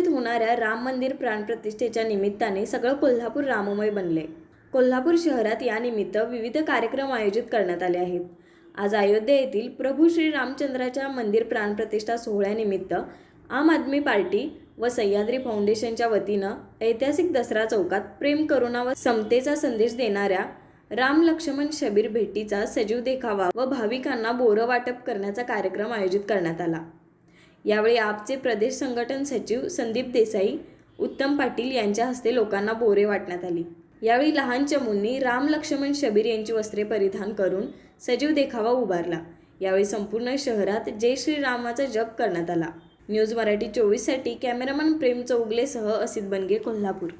होणाऱ्या राम मंदिर प्राणप्रतिष्ठेच्या निमित्ताने सगळं कोल्हापूर राममय बनले. कोल्हापूर शहरात यानिमित्त विविध कार्यक्रम आयोजित करण्यात आले आहेत. आज अयोध्या येथील प्रभू श्री रामचंद्राच्या मंदिर प्राणप्रतिष्ठा सोहळ्यानिमित्त आम आदमी पार्टी व सह्याद्री फाउंडेशनच्या वतीनं ऐतिहासिक दसरा चौकात प्रेम करुणा व समतेचा संदेश देणाऱ्या राम लक्ष्मण शबीर भेटीचा सजीव देखावा व भाविकांना बोरं वाटप करण्याचा कार्यक्रम आयोजित करण्यात आला. यावेळी आपचे प्रदेश संघटन सचिव संदीप देसाई उत्तम पाटील यांच्या हस्ते लोकांना बोरे वाटण्यात आली. यावेळी लहान चमूंनी राम लक्ष्मण शबीर यांची वस्त्रे परिधान करून सजीव देखावा उभारला. यावेळी संपूर्ण शहरात जय श्रीरामाचा जप करण्यात आला. न्यूज मराठी चोवीससाठी कॅमेरामन प्रेम चौगलेसह असित बनगे कोल्हापूर.